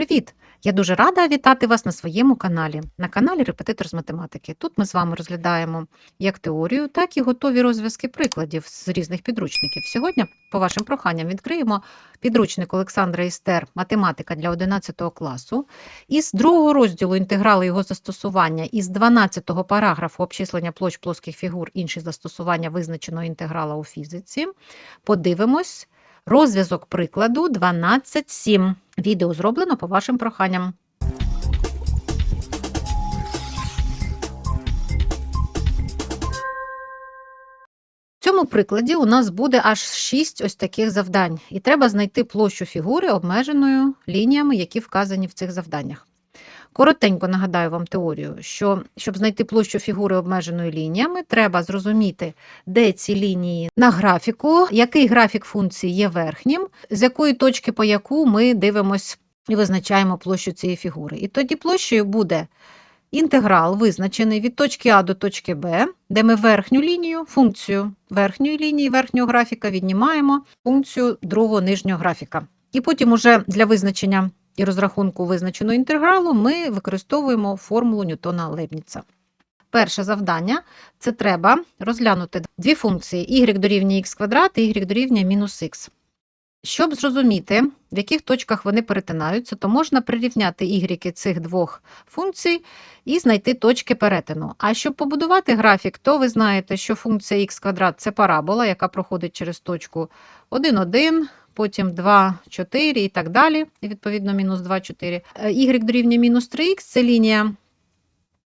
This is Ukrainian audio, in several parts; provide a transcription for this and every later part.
Привіт! Я дуже рада вітати вас на своєму каналі, на каналі Репетитор з математики. Тут ми з вами розглядаємо як теорію, так і готові розв'язки прикладів з різних підручників. Сьогодні, по вашим проханням, відкриємо підручник Олександра Істер Математика для 11 класу. Із другого розділу інтеграли його застосування із 12 параграфу обчислення площ плоских фігур, інші застосування визначеного інтеграла у фізиці. Подивимось. Розв'язок прикладу 12.7. Відео зроблено по вашим проханням. В цьому прикладі у нас буде аж 6 ось таких завдань, і треба знайти площу фігури обмеженою лініями, які вказані в цих завданнях. Коротенько нагадаю вам теорію, що щоб знайти площу фігури обмеженою лініями, треба зрозуміти, де ці лінії на графіку, який графік функції є верхнім, з якої точки по яку ми дивимось і визначаємо площу цієї фігури. І тоді площею буде інтеграл, визначений від точки А до точки Б, де ми верхню лінію, функцію верхньої лінії верхнього графіка віднімаємо функцію другого нижнього графіка. І потім уже для визначення і розрахунку визначеного інтегралу ми використовуємо формулу Ньютона Лейбніца. Перше завдання це треба розглянути дві функції y дорівнює х квадрат і y дорівнює мінус х. Щоб зрозуміти, в яких точках вони перетинаються, то можна прирівняти y цих двох функцій і знайти точки перетину. А щоб побудувати графік, то ви знаєте, що функція х квадрат це парабола, яка проходить через точку 1, 1, потім 2, 4 і так далі, і відповідно мінус 2, 4. Y дорівнює мінус 3х це лінія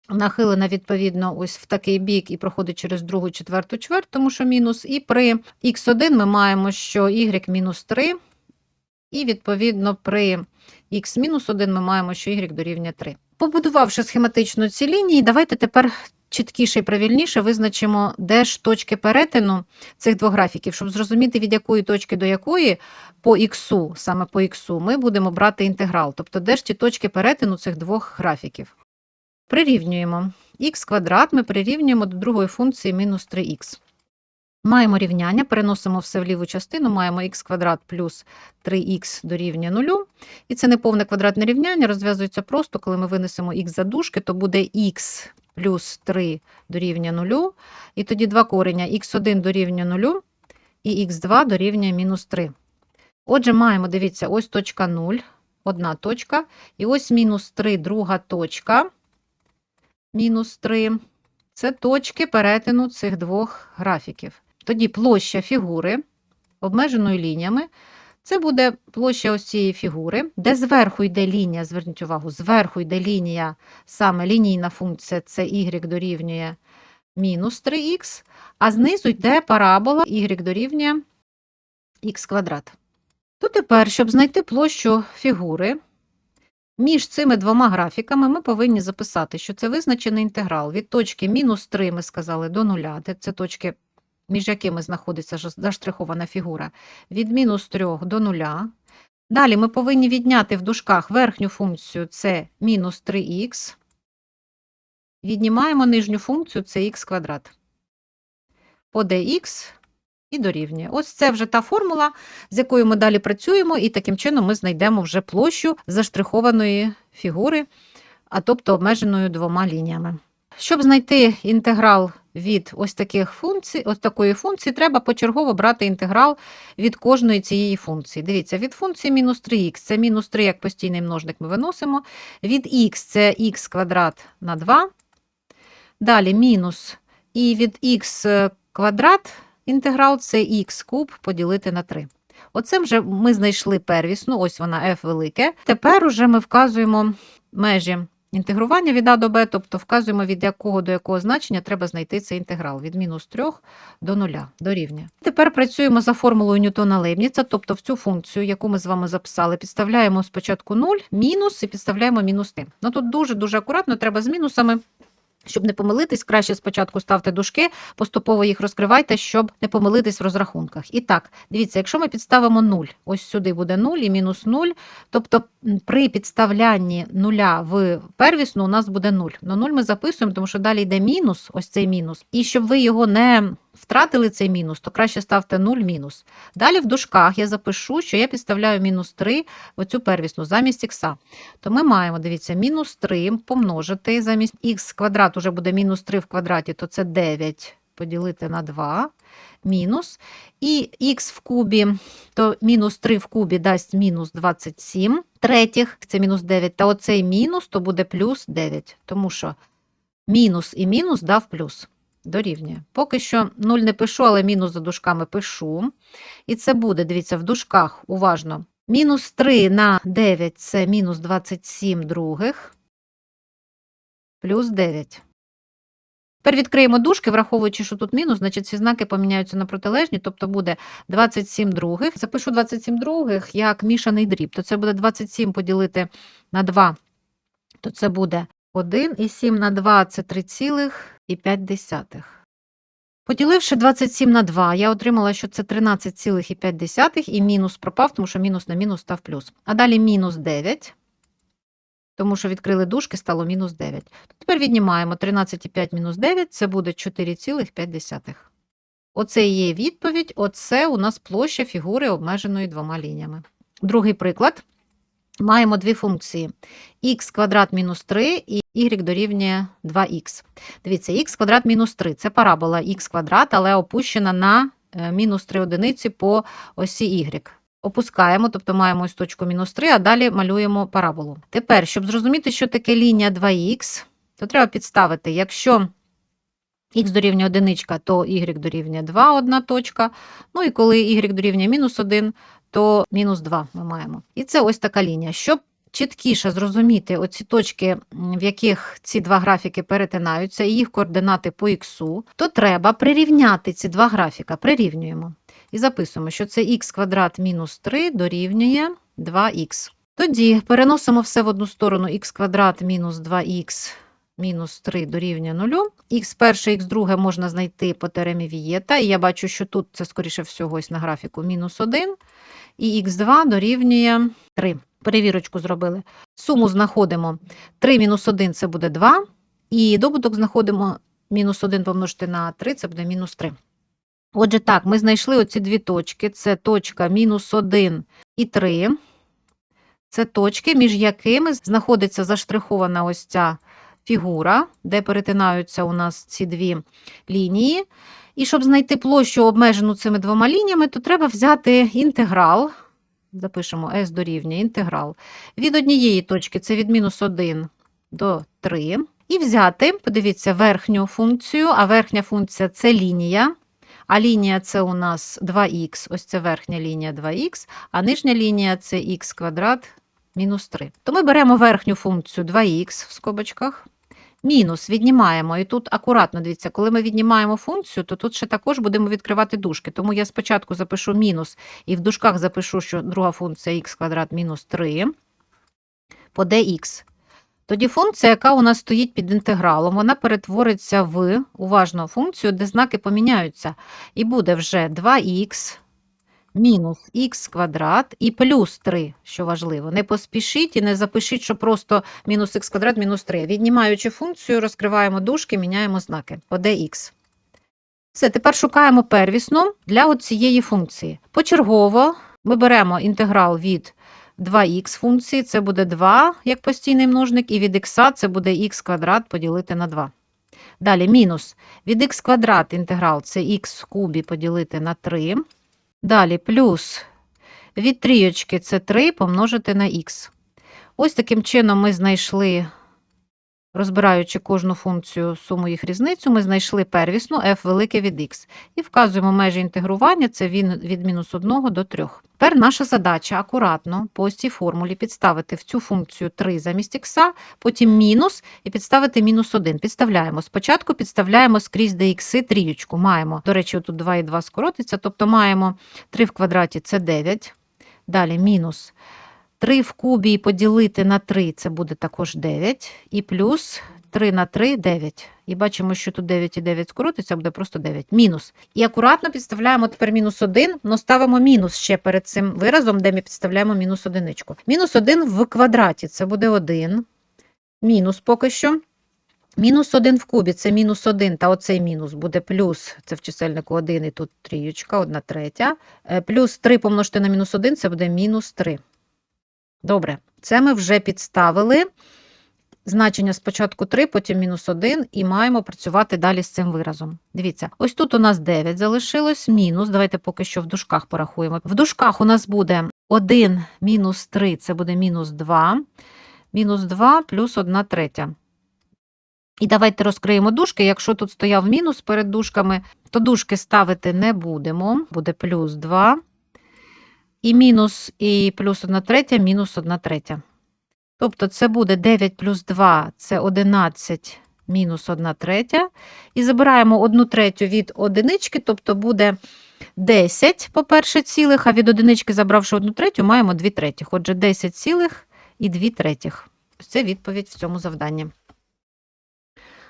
нахилена відповідно ось в такий бік і проходить через другу, четверту чверть, тому що мінус. І при х1 ми маємо, що y мінус 3, і відповідно при х мінус 1 ми маємо, що y дорівнює 3. Побудувавши схематично ці лінії, давайте тепер чіткіше і правильніше визначимо, де ж точки перетину цих двох графіків, щоб зрозуміти, від якої точки до якої по х, саме по х, ми будемо брати інтеграл. Тобто, де ж ті точки перетину цих двох графіків. Прирівнюємо х квадрат, ми прирівнюємо до другої функції мінус 3х. Маємо рівняння, переносимо все в ліву частину, маємо х квадрат плюс 3х дорівнює 0. І це неповне квадратне рівняння розв'язується просто, коли ми винесемо х за дужки, то буде х плюс 3 дорівнює 0, і тоді два корення х1 дорівнює 0 і х2 дорівнює мінус 3. Отже, маємо, дивіться, ось точка 0, одна точка, і ось мінус 3, друга точка, мінус 3. Це точки перетину цих двох графіків. Тоді площа фігури обмеженою лініями. Це буде площа ось цієї фігури, де зверху йде лінія, зверніть увагу, зверху йде лінія, саме лінійна функція це y дорівнює мінус 3х, а знизу йде парабола y дорівнює х квадрат. То тепер, щоб знайти площу фігури, між цими двома графіками ми повинні записати, що це визначений інтеграл від точки мінус 3, ми сказали, до нуля, де це точки між якими знаходиться заштрихована фігура, від мінус 3 до 0. Далі ми повинні відняти в дужках верхню функцію це мінус 3х. Віднімаємо нижню функцію це х квадрат. По dx і дорівнює. Ось це вже та формула, з якою ми далі працюємо, і таким чином ми знайдемо вже площу заштрихованої фігури, а тобто обмеженою двома лініями. Щоб знайти інтеграл від ось таких функцій, ось такої функції, треба почергово брати інтеграл від кожної цієї функції. Дивіться, від функції мінус 3х це мінус 3 як постійний множник ми виносимо. Від х це х квадрат на 2. Далі мінус. І від х квадрат інтеграл це х куб поділити на 3. Оце вже ми знайшли первісну, ось вона f велике. Тепер уже ми вказуємо межі інтегрування від а до Б, тобто вказуємо, від якого до якого значення треба знайти цей інтеграл від мінус 3 до 0 до рівня. Тепер працюємо за формулою Ньютона Лейбніца, тобто в цю функцію, яку ми з вами записали, підставляємо спочатку 0, мінус і підставляємо мінус 3. Ну тут дуже-дуже акуратно, треба з мінусами. Щоб не помилитись, краще спочатку ставте дужки, поступово їх розкривайте, щоб не помилитись в розрахунках. І так, дивіться, якщо ми підставимо 0, ось сюди буде 0 і мінус 0, тобто при підставлянні нуля в первісну у нас буде 0. Но 0 ми записуємо, тому що далі йде мінус, ось цей мінус. І щоб ви його не втратили цей мінус, то краще ставте 0 мінус. Далі в дужках я запишу, що я підставляю мінус 3 в оцю первісну замість х. То ми маємо, дивіться, мінус 3 помножити замість х квадрат уже буде мінус 3 в квадраті, то це 9 поділити на 2 мінус. І х в кубі, то мінус 3 в кубі дасть мінус 27 третіх, це мінус 9, та оцей мінус, то буде плюс 9, тому що мінус і мінус дав плюс. Дорівнює. Поки що 0 не пишу, але мінус за дужками пишу. І це буде, дивіться, в дужках уважно. Мінус 3 на 9 це мінус 27 других, плюс 9. Тепер відкриємо дужки, враховуючи, що тут мінус, значить ці знаки поміняються на протилежні, тобто буде 27 других. Запишу 27 других як мішаний дріб, то це буде 27 поділити на 2, то це буде 1, і 7 на 2 – це 3,5. Поділивши 27 на 2, я отримала, що це 13,5 і мінус пропав, тому що мінус на мінус став плюс. А далі мінус 9, тому що відкрили дужки, стало мінус 9. Тепер віднімаємо 13,5 мінус 9, це буде 4,5. Оце і є відповідь, оце у нас площа фігури обмеженої двома лініями. Другий приклад. Маємо дві функції х квадрат мінус 3 і y дорівнює 2х. Дивіться, х квадрат мінус 3 це парабола х квадрат, але опущена на е, мінус 3 одиниці по осі y. Опускаємо, тобто маємо ось точку мінус 3, а далі малюємо параболу. Тепер, щоб зрозуміти, що таке лінія 2х, то треба підставити, якщо х дорівнює 1, то y дорівнює 2 одна точка. Ну і коли y дорівнює мінус 1, то мінус 2 ми маємо. І це ось така лінія. Щоб чіткіше зрозуміти оці точки, в яких ці два графіки перетинаються, і їх координати по х, то треба прирівняти ці два графіка. Прирівнюємо. І записуємо, що це х квадрат мінус 3 дорівнює 2х. Тоді переносимо все в одну сторону х квадрат мінус 2х мінус 3 дорівнює 0. Х перше, х друге можна знайти по теремі Вієта. І я бачу, що тут це, скоріше всього, ось на графіку мінус 1. І х2 дорівнює 3. Перевірочку зробили. Суму знаходимо 3 мінус 1 це буде 2. І добуток знаходимо мінус 1 помножити на 3, це буде мінус 3. Отже, так, ми знайшли оці дві точки. Це точка мінус 1 і 3. Це точки, між якими знаходиться заштрихована ось ця фігура, де перетинаються у нас ці дві лінії. І щоб знайти площу обмежену цими двома лініями, то треба взяти інтеграл. Запишемо S дорівнює інтеграл. Від однієї точки це від мінус 1 до 3. І взяти, подивіться, верхню функцію, а верхня функція це лінія. А лінія це у нас 2х, ось це верхня лінія 2х, а нижня лінія це х квадрат мінус 3. То ми беремо верхню функцію 2х в скобочках, мінус віднімаємо. І тут акуратно дивіться, коли ми віднімаємо функцію, то тут ще також будемо відкривати дужки. Тому я спочатку запишу мінус, і в дужках запишу, що друга функція х квадрат мінус 3 по dx. Тоді функція, яка у нас стоїть під інтегралом, вона перетвориться в уважну функцію, де знаки поміняються. І буде вже 2х мінус х квадрат і плюс 3, що важливо. Не поспішіть і не запишіть, що просто мінус х квадрат мінус 3. Віднімаючи функцію, розкриваємо дужки, міняємо знаки по dx. Все, тепер шукаємо первісну для цієї функції. Почергово ми беремо інтеграл від 2х функції, це буде 2 як постійний множник, і від х це буде х квадрат поділити на 2. Далі мінус від х квадрат інтеграл це х кубі поділити на 3. Далі плюс від трійочки це 3 помножити на х. Ось таким чином ми знайшли, розбираючи кожну функцію суму їх різницю, ми знайшли первісну f велике від х. І вказуємо межі інтегрування, це від мінус 1 до 3. Тепер наша задача акуратно по цій формулі підставити в цю функцію 3 замість х, потім мінус і підставити мінус 1. Підставляємо. Спочатку підставляємо скрізь де ікси трієчку. Маємо, до речі, тут 2 і 2 скоротиться, тобто маємо 3 в квадраті це 9. Далі мінус 3 в кубі поділити на 3 це буде також 9. І плюс 3 на 3 9. І бачимо, що тут 9 і 9 скоротиться, буде просто 9. Мінус. І акуратно підставляємо тепер мінус 1, але ставимо мінус ще перед цим виразом, де ми підставляємо мінус одиничку. Мінус 1 в квадраті це буде 1. Мінус поки що. Мінус 1 в кубі це мінус 1, та оцей мінус буде плюс, це в чисельнику 1, і тут трієчка, 1 третя. Е, Плюс 3 помножити на мінус 1, це буде мінус 3. Добре, це ми вже підставили. Значення спочатку 3, потім мінус 1, і маємо працювати далі з цим виразом. Дивіться, ось тут у нас 9 залишилось, мінус. Давайте поки що в дужках порахуємо. В дужках у нас буде 1 мінус 3, це буде мінус 2. Мінус 2 плюс 1 третя. І давайте розкриємо дужки. Якщо тут стояв мінус перед дужками, то дужки ставити не будемо. Буде плюс 2. І мінус, і плюс 1 третя, мінус 1 третя. Тобто це буде 9 плюс 2 це 11 мінус 1 третя. І забираємо 1 третю від одинички, тобто буде 10, по-перше, цілих, а від одинички, забравши 1 третю, маємо 2 третіх. Отже, 10 цілих і 2 третіх. Це відповідь в цьому завданні.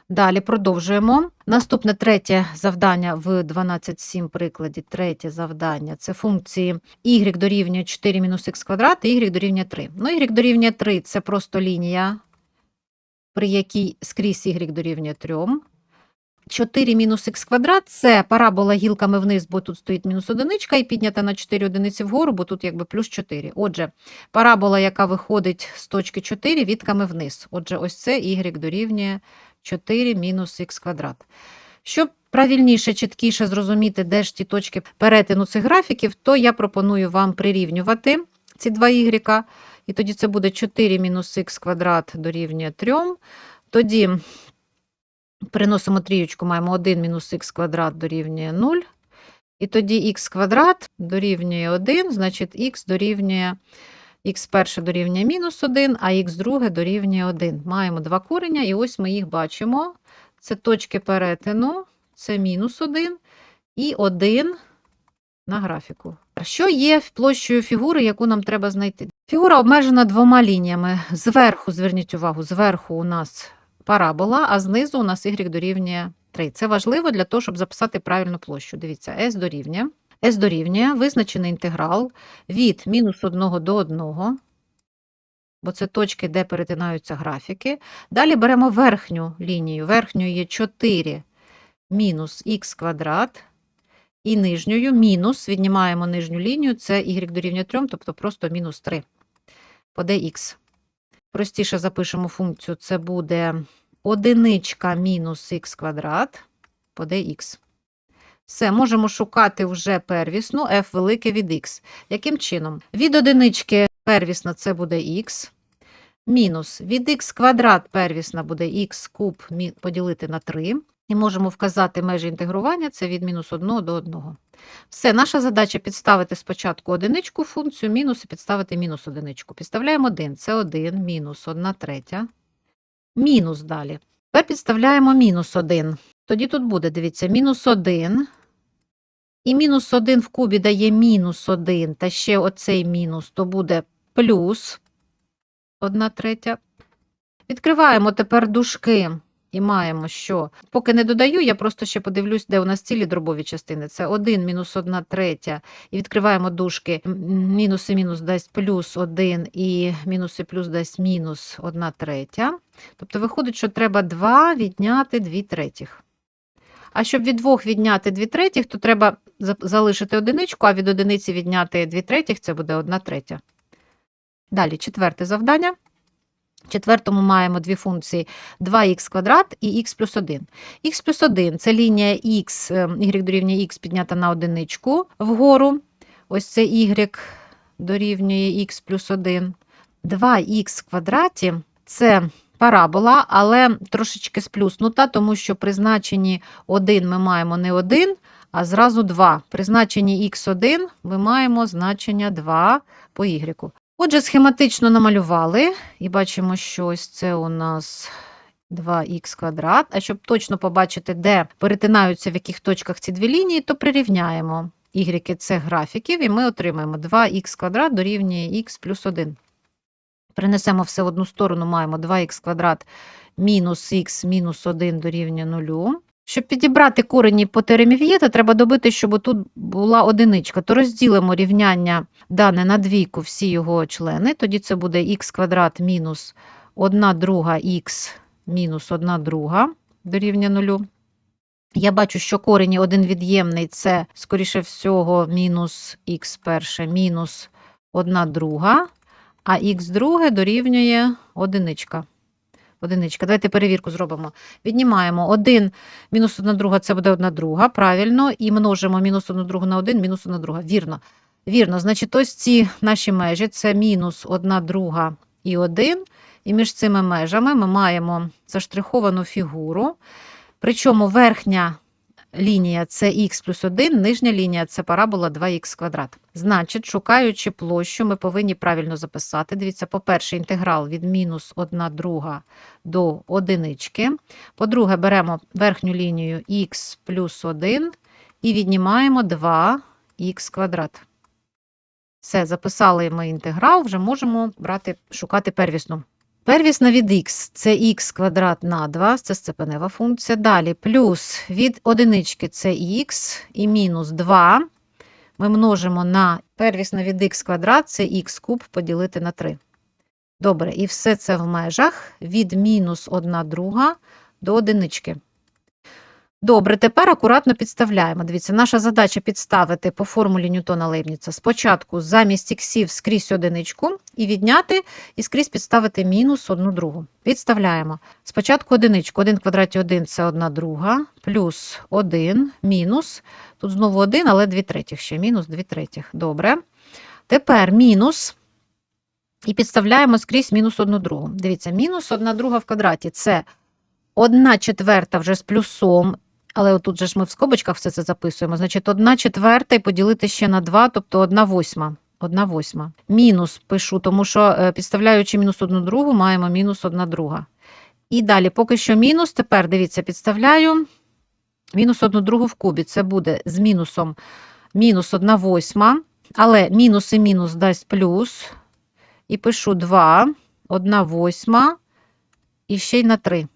Далі продовжуємо. Наступне третє завдання в 12.7 прикладі. Третє завдання це функції y дорівнює 4 мінус х квадрат і y дорівнює 3. Ну, y дорівнює 3 це просто лінія, при якій скрізь y дорівнює 3. 4 мінус х квадрат це парабола гілками вниз, бо тут стоїть мінус одиничка, і піднята на 4 одиниці вгору, бо тут якби плюс 4. Отже, парабола, яка виходить з точки 4, відками вниз. Отже, ось це y дорівнює 4 мінус х квадрат. Щоб правильніше, чіткіше зрозуміти, де ж ті точки перетину цих графіків, то я пропоную вам прирівнювати ці два y, і тоді це буде 4 мінус х квадрат дорівнює 3. Тоді переносимо трієчку, маємо 1 мінус х квадрат дорівнює 0. І тоді х квадрат дорівнює 1, значить х дорівнює х перше дорівнює мінус 1, а х друге дорівнює 1. Маємо два кореня, і ось ми їх бачимо. Це точки перетину, це мінус 1 і 1 на графіку. Що є площею фігури, яку нам треба знайти? Фігура обмежена двома лініями. Зверху, зверніть увагу, зверху у нас парабола, а знизу у нас y дорівнює 3. Це важливо для того, щоб записати правильну площу. Дивіться, s дорівнює. S дорівнює визначений інтеграл від мінус 1 до 1, бо це точки, де перетинаються графіки. Далі беремо верхню лінію. Верхньою є 4 мінус х квадрат. І нижньою мінус, віднімаємо нижню лінію, це y дорівнює 3, тобто просто мінус 3 по dx. Простіше запишемо функцію, це буде одиничка мінус х квадрат по dx. Все, можемо шукати вже первісну f велике від x. Яким чином? Від одинички первісна це буде х, мінус від х квадрат первісна буде х куб поділити на 3. І можемо вказати межі інтегрування, це від мінус 1 до 1. Все, наша задача підставити спочатку одиничку функцію, мінус і підставити мінус одиничку. Підставляємо 1, це 1, мінус 1 третя, мінус далі. Тепер підставляємо мінус 1. Тоді тут буде, дивіться, мінус 1. І мінус 1 в кубі дає мінус 1, та ще оцей мінус, то буде плюс 1 третя. Відкриваємо тепер дужки і маємо, що поки не додаю, я просто ще подивлюсь, де у нас цілі дробові частини. Це 1 мінус 1 третя. І відкриваємо дужки. Мінус і мінус дасть плюс 1, і мінус і плюс дасть мінус 1 третя. Тобто виходить, що треба 2 відняти 2 третіх. А щоб від 2 відняти 2 третіх, то треба залишити одиничку, а від одиниці відняти 2 третіх, це буде 1 третя. Далі, четверте завдання. В четвертому маємо дві функції 2х квадрат і х плюс 1. х плюс 1 – це лінія х, е, y дорівнює х піднята на одиничку вгору. Ось це y дорівнює х плюс 1. 2х в квадраті – це парабола, але трошечки сплюснута, тому що при значенні 1 ми маємо не 1, а зразу 2. При значенні х1 ми маємо значення 2 по y. Отже, схематично намалювали і бачимо, що ось це у нас 2х квадрат. А щоб точно побачити, де перетинаються в яких точках ці дві лінії, то прирівняємо y це графіків, і ми отримаємо 2х квадрат дорівнює х плюс 1. Перенесемо все в одну сторону, маємо 2х квадрат мінус х мінус 1 дорівнює 0. Щоб підібрати корені по теремі треба добити, щоб тут була одиничка. То розділимо рівняння дане на двійку всі його члени. Тоді це буде х квадрат мінус 1 друга х мінус 1 друга дорівнює нулю. Я бачу, що корені один від'ємний це, скоріше всього, мінус х перше, мінус 1 друга, а х друге дорівнює одиничка. Одиничка. Давайте перевірку зробимо. Віднімаємо 1 мінус 1 друга це буде 1 друга, правильно, і множимо мінус 1 другу на 1, мінус 1 друга. Вірно. Вірно, значить, ось ці наші межі це мінус 1 друга і 1. І між цими межами ми маємо заштриховану фігуру. Причому верхня лінія це х плюс 1, нижня лінія це парабола 2х квадрат. Значить, шукаючи площу, ми повинні правильно записати. Дивіться, по-перше, інтеграл від мінус 1 друга до одинички. По-друге, беремо верхню лінію х плюс 1 і віднімаємо 2х квадрат. Все, записали ми інтеграл, вже можемо брати, шукати первісну. Первісна від х це х квадрат на 2, це степенева функція. Далі плюс від одинички це х і мінус 2. Ми множимо на первісна від х квадрат, це х куб поділити на 3. Добре, і все це в межах від мінус 1 друга до одинички. Добре, тепер акуратно підставляємо. Дивіться, наша задача підставити по формулі Ньютона Лейбніца спочатку замість іксів скрізь одиничку і відняти і скрізь підставити мінус одну другу. Підставляємо. Спочатку одиничку. 1 квадраті 1 – це 1 друга, плюс 1, мінус. Тут знову 1, але 2 третіх ще, мінус 2 третіх. Добре. Тепер мінус. І підставляємо скрізь мінус 1 другу. Дивіться, мінус 1 друга в квадраті – це 1 четверта вже з плюсом, але отут же ж ми в скобочках все це записуємо. Значить, 1 четверта і поділити ще на 2, тобто 1 восьма. 1 восьма. Мінус пишу, тому що е, підставляючи мінус 1 другу, маємо мінус 1 друга. І далі, поки що мінус, тепер дивіться, підставляю мінус 1 другу в кубі. Це буде з мінусом мінус 1 восьма, але мінус і мінус дасть плюс. І пишу 2, 1 восьма і ще й на 3.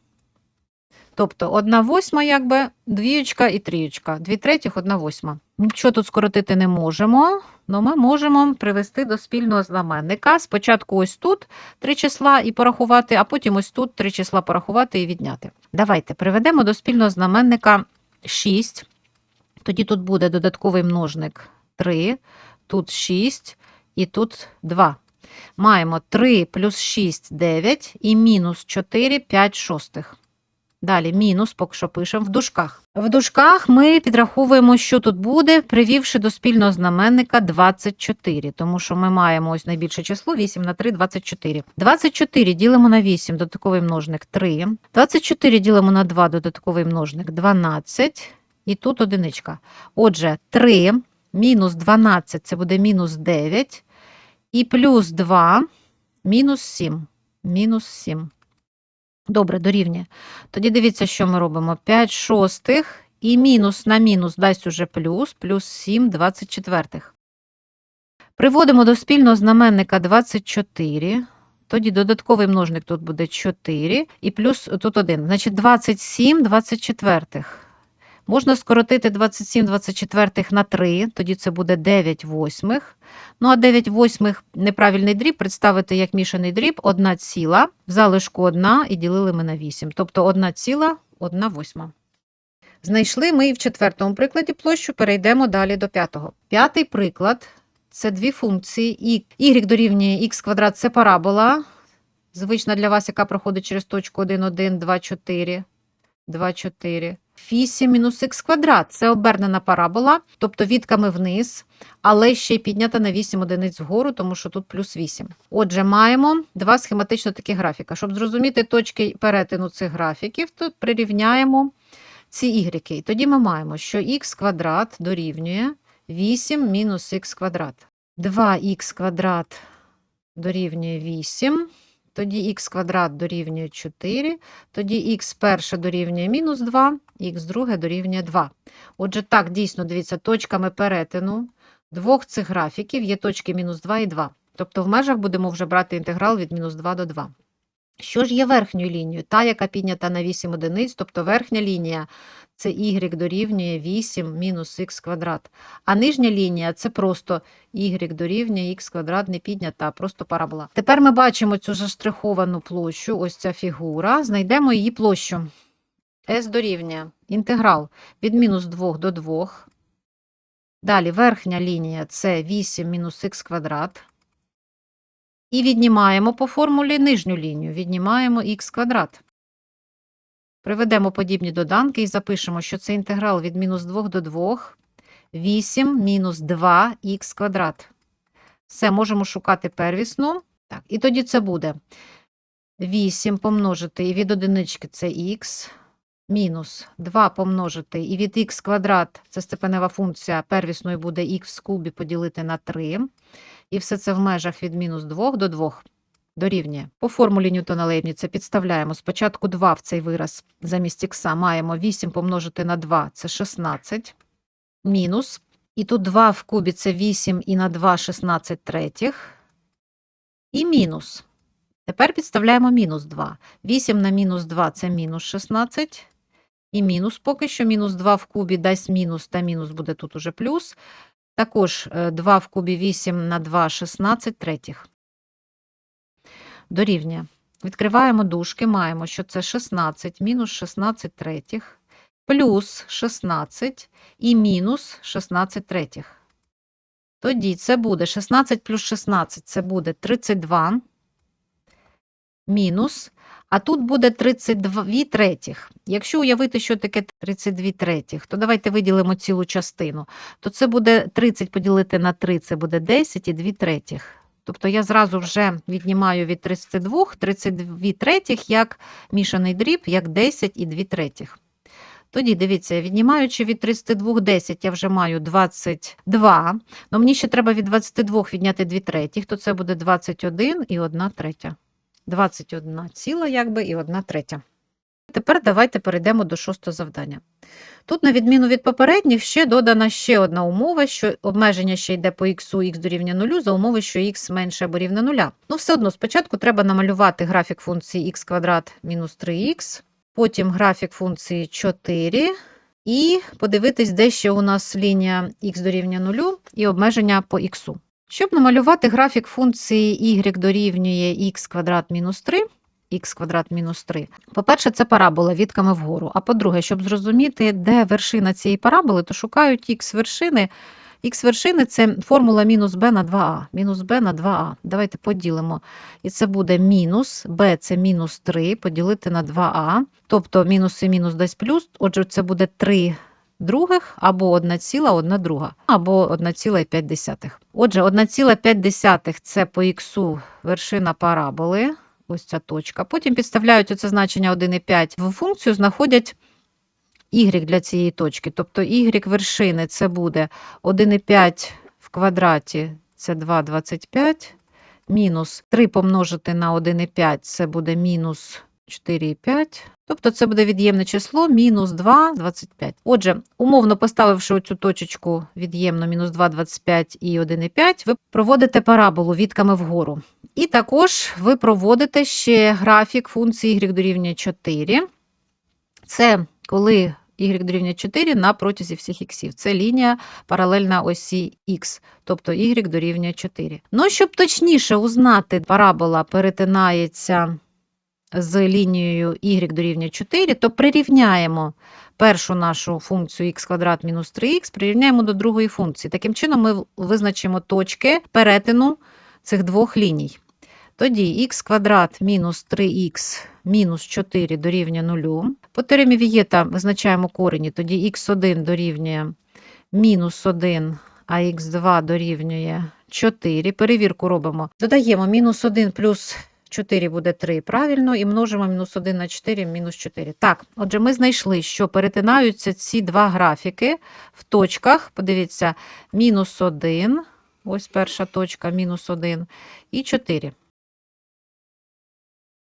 Тобто 1 восьма, якби, двіючка і тріючка. 2 третіх, 1 восьма. Нічого тут скоротити не можемо, але ми можемо привести до спільного знаменника. Спочатку ось тут три числа і порахувати, а потім ось тут три числа порахувати і відняти. Давайте приведемо до спільного знаменника 6. Тоді тут буде додатковий множник 3, тут 6 і тут 2. Маємо 3 плюс 6 – 9 і мінус 4 – 5 шостих. Далі мінус, поки що пишемо в дужках. В дужках ми підраховуємо, що тут буде, привівши до спільного знаменника 24, тому що ми маємо ось найбільше число 8 на 3 – 24. 24 ділимо на 8, додатковий множник 3. 24 ділимо на 2, додатковий множник 12. І тут одиничка. Отже, 3 мінус 12 – це буде мінус 9. І плюс 2 мінус 7. Мінус 7. Добре, дорівнює. Тоді дивіться, що ми робимо. 5 шостих і мінус на мінус дасть уже плюс, плюс 7 24. Приводимо до спільного знаменника 24. Тоді додатковий множник тут буде 4 і плюс тут 1. Значить 27 24. Можна скоротити 27 24 на 3, тоді це буде 9 восьмих. Ну, а 9 восьмих неправильний дріб представити як мішаний дріб 1 ціла, в залишку 1 і ділили ми на 8. Тобто 1 ціла, 1 восьма. Знайшли ми і в четвертому прикладі площу, перейдемо далі до п'ятого. П'ятий приклад – це дві функції. y дорівнює х квадрат – це парабола, звична для вас, яка проходить через точку 1, 1, 2, 4, 2, 4. 8 мінус х квадрат – це обернена парабола, тобто відками вниз, але ще й піднята на 8 одиниць вгору, тому що тут плюс 8. Отже, маємо два схематично такі графіка. Щоб зрозуміти точки перетину цих графіків, то прирівняємо ці ігреки. І тоді ми маємо, що х квадрат дорівнює 8 мінус х квадрат. 2х квадрат дорівнює 8. Тоді х квадрат дорівнює 4, тоді х перше дорівнює мінус 2, х друге дорівнює 2. Отже, так, дійсно, дивіться, точками перетину двох цих графіків є точки мінус 2 і 2. Тобто в межах будемо вже брати інтеграл від мінус 2 до 2. Що ж є верхньою лінією? Та, яка піднята на 8 одиниць, тобто верхня лінія це y дорівнює 8 мінус х квадрат. А нижня лінія це просто y дорівнює х квадрат не піднята, а просто парабола. Тепер ми бачимо цю заштриховану площу, ось ця фігура. Знайдемо її площу. S дорівнює інтеграл від мінус 2 до 2. Далі верхня лінія це 8 мінус х квадрат. І віднімаємо по формулі нижню лінію, віднімаємо х квадрат. Приведемо подібні доданки і запишемо, що це інтеграл від мінус 2 до 2, 8 мінус 2х квадрат. Все, можемо шукати первісну. Так, і тоді це буде 8 помножити і від одинички це х, мінус 2 помножити і від х квадрат, це степенева функція, первісною буде х в кубі поділити на 3. І все це в межах від мінус 2 до 2 дорівнює. По формулі Ньютона Лейбніца підставляємо спочатку 2 в цей вираз замість х маємо 8 помножити на 2 це 16 мінус. І тут 2 в кубі це 8 і на 2 16 третіх. І мінус. Тепер підставляємо мінус 2. 8 на мінус 2 це мінус 16. І мінус поки що мінус 2 в кубі дасть мінус, та мінус буде тут уже плюс. Також е, 2 в кубі 8 на 2 16 третіх. Дорівнює. Відкриваємо дужки, маємо, що це 16 мінус 16 третіх, плюс 16 і мінус 16 третіх. Тоді це буде 16 плюс 16, це буде 32 мінус, а тут буде 32 третіх. Якщо уявити, що таке 32 третіх, то давайте виділимо цілу частину. То це буде 30 поділити на 3, це буде 10 і 2 третіх. Тобто я зразу вже віднімаю від 32 32 третіх як мішаний дріб, як 10 і 2 третіх. Тоді, дивіться, віднімаючи від 32 10, я вже маю 22. Ну, мені ще треба від 22 відняти 2 третіх, то це буде 21 і 1 третя. 21 ціла, якби, і 1 третя. Тепер давайте перейдемо до шостого завдання. Тут, на відміну від попередніх, ще додана ще одна умова, що обмеження ще йде по х, х дорівнює 0, за умови, що х менше або рівне 0. Ну, все одно, спочатку треба намалювати графік функції х квадрат мінус 3х, потім графік функції 4, і подивитись, де ще у нас лінія х дорівнює 0 і обмеження по х. Щоб намалювати графік функції y дорівнює х квадрат мінус 3, х квадрат мінус 3. По-перше, це парабола відками вгору. А по-друге, щоб зрозуміти, де вершина цієї параболи, то шукають х вершини. Х вершини це формула мінус b на 2а. Мінус b на 2а. Давайте поділимо. І це буде мінус, b це мінус 3, поділити на 2а. Тобто мінус і мінус дасть плюс. Отже, це буде 3 других або 1,1 друга, або 1,5. Отже, 1,5 це по х вершина параболи ось ця точка. Потім підставляють оце значення 1,5 в функцію, знаходять y для цієї точки. Тобто y вершини це буде 1,5 в квадраті це 2,25, мінус 3 помножити на 1,5 це буде мінус 4,5. Тобто це буде від'ємне число мінус 2,25. Отже, умовно поставивши оцю точечку від'ємно мінус 2,25 і 1,5, ви проводите параболу відками вгору. І також ви проводите ще графік функції y дорівнює 4. Це коли y дорівнює 4 на протязі всіх іксів. Це лінія паралельна осі х, тобто y дорівнює 4. Ну, щоб точніше узнати, парабола перетинається з лінією y дорівнює 4, то прирівняємо першу нашу функцію х квадрат мінус 3х, прирівняємо до другої функції. Таким чином ми визначимо точки перетину цих двох ліній. Тоді х квадрат мінус 3х мінус 4 дорівнює 0. По теоремі Вієта визначаємо корені, тоді х1 дорівнює мінус 1, а х2 дорівнює 4. Перевірку робимо. Додаємо мінус 1 плюс 4 буде 3, правильно, і множимо мінус 1 на 4, мінус 4. Так, отже, ми знайшли, що перетинаються ці два графіки в точках. Подивіться, мінус 1, ось перша точка, мінус 1, і 4.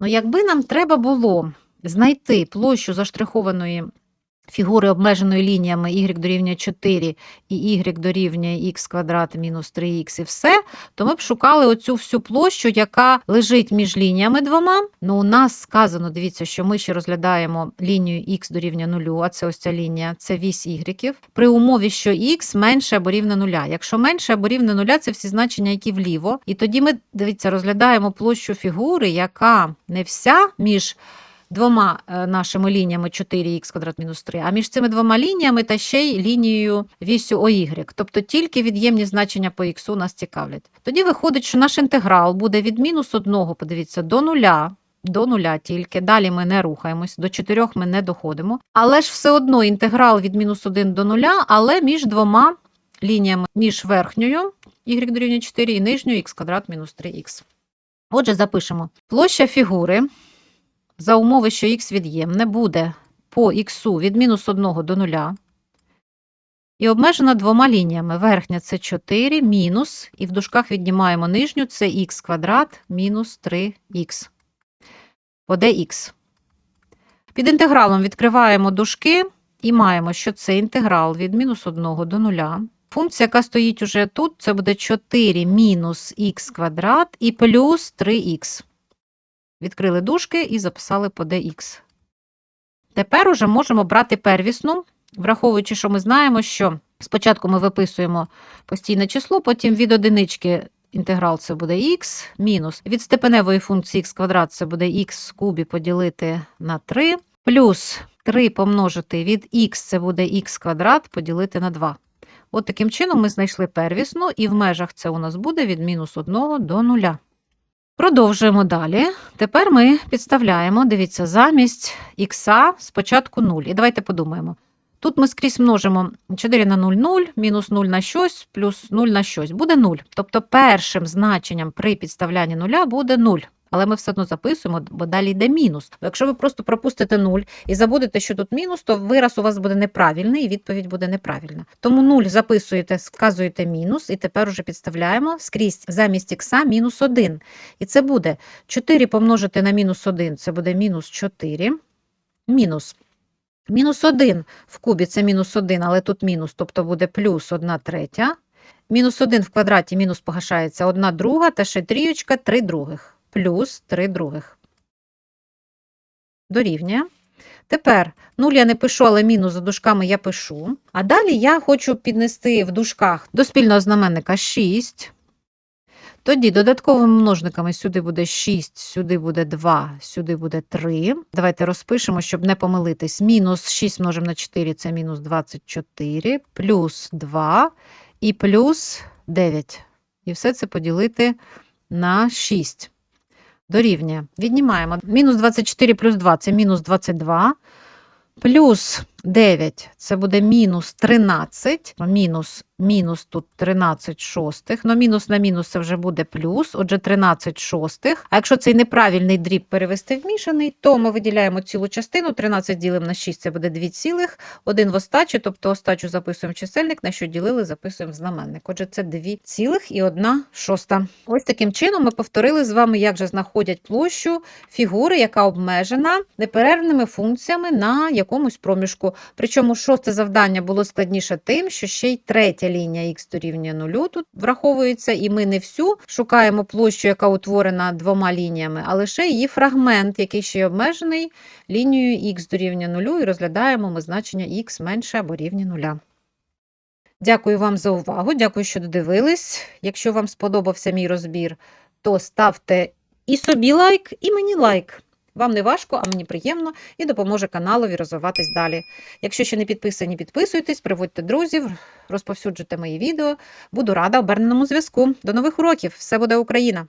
Ну, якби нам треба було знайти площу заштрихованої фігури обмеженої лініями y дорівнює 4 і y дорівнює х квадрат мінус 3х і все, то ми б шукали оцю всю площу, яка лежить між лініями двома. Ну, у нас сказано, дивіться, що ми ще розглядаємо лінію х дорівнює 0, а це ось ця лінія, це вісь y, при умові, що х менше або рівне 0. Якщо менше або рівне 0, це всі значення, які вліво. І тоді ми, дивіться, розглядаємо площу фігури, яка не вся між двома е, нашими лініями 4х квадрат мінус 3, а між цими двома лініями та ще й лінією вісю ОY. Тобто тільки від'ємні значення по х нас цікавлять. Тоді виходить, що наш інтеграл буде від мінус 1, подивіться, до нуля. До нуля тільки, далі ми не рухаємось, до 4 ми не доходимо. Але ж все одно інтеграл від мінус 1 до нуля, але між двома лініями, між верхньою y дорівнює 4 і нижньою х квадрат мінус 3х. Отже, запишемо. Площа фігури за умови, що х від'ємне, буде по х від мінус 1 до 0 і обмежена двома лініями. Верхня це 4 мінус, і в дужках віднімаємо нижню, це х квадрат мінус 3х. По dx. Під інтегралом відкриваємо дужки і маємо, що це інтеграл від мінус 1 до 0. Функція, яка стоїть уже тут, це буде 4 мінус х квадрат і плюс 3х. Відкрили дужки і записали по dx. Тепер уже можемо брати первісну, враховуючи, що ми знаємо, що спочатку ми виписуємо постійне число, потім від одинички інтеграл це буде х, мінус. Від степеневої функції х квадрат це буде х кубі поділити на 3, плюс 3 помножити від х це буде х квадрат поділити на 2. От таким чином ми знайшли первісну, і в межах це у нас буде від мінус 1 до 0. Продовжуємо далі. Тепер ми підставляємо, дивіться, замість х спочатку 0. І давайте подумаємо. Тут ми скрізь множимо 4 на 0, 0, мінус 0 на щось, плюс 0 на щось. Буде 0. Тобто першим значенням при підставлянні 0 буде 0. Але ми все одно записуємо, бо далі йде мінус. Якщо ви просто пропустите 0 і забудете, що тут мінус, то вираз у вас буде неправильний і відповідь буде неправильна. Тому 0 записуєте, сказуєте мінус, і тепер уже підставляємо скрізь замість х мінус 1. І це буде 4 помножити на мінус 1, це буде мінус 4, мінус. Мінус 1 в кубі це мінус 1, але тут мінус, тобто буде плюс 1 третя. Мінус 1 в квадраті мінус погашається 1 друга, та ще трієчка 3 других плюс 3 других. Дорівнює. Тепер 0 я не пишу, але мінус за дужками я пишу. А далі я хочу піднести в дужках до спільного знаменника 6. Тоді додатковими множниками сюди буде 6, сюди буде 2, сюди буде 3. Давайте розпишемо, щоб не помилитись. Мінус 6 множимо на 4 це мінус 24, плюс 2 і плюс 9. І все це поділити на 6 дорівнює. Віднімаємо. Мінус 24 плюс 2 це мінус 22. Плюс 9 це буде мінус 13. Мінус, мінус тут 13 шостих. Ну, мінус на мінус це вже буде плюс, отже, 13 шостих. А якщо цей неправильний дріб перевести в мішаний, то ми виділяємо цілу частину. 13 ділимо на 6, це буде 2 цілих. Один в остачу, тобто остачу записуємо в чисельник, на що ділили, записуємо в знаменник. Отже, це 2 цілих і 1 шоста. Ось таким чином ми повторили з вами, як же знаходять площу фігури, яка обмежена неперервними функціями на якомусь проміжку. Причому шосте завдання було складніше тим, що ще й третя лінія х дорівнює нулю тут враховується, і ми не всю шукаємо площу, яка утворена двома лініями, а лише її фрагмент, який ще й обмежений лінією х дорівнює нулю, і розглядаємо ми значення х менше або рівня нуля. Дякую вам за увагу, дякую, що додивились. Якщо вам сподобався мій розбір, то ставте і собі лайк, і мені лайк. Вам не важко, а мені приємно і допоможе каналові розвиватись далі. Якщо ще не підписані, підписуйтесь, приводьте друзів, розповсюджуйте мої відео. Буду рада оберненому зв'язку. До нових уроків! Все буде Україна!